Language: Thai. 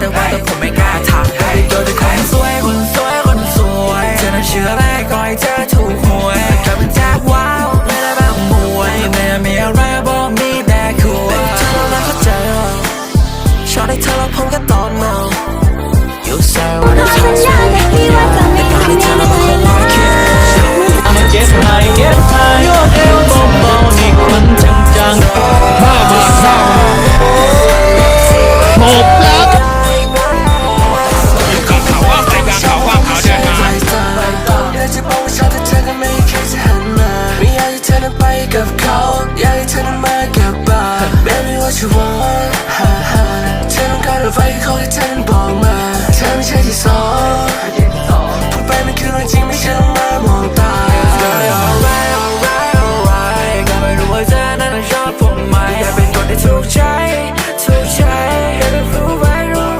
แต่ว่าแต่ผมไม่กล้าทักให้เจอแต่คนสวยคนสวยคนสวยเธอนั้นเชื่อแรกก่อยเธอ ธอก็ไม่เคยจะหันมาไม่อยากให้เธอนั้นไปกับเขาอยากให้เธอนั้นมากับบ้าน Baby what you want เธอต้องการอะไรเขาให้เธอนั้น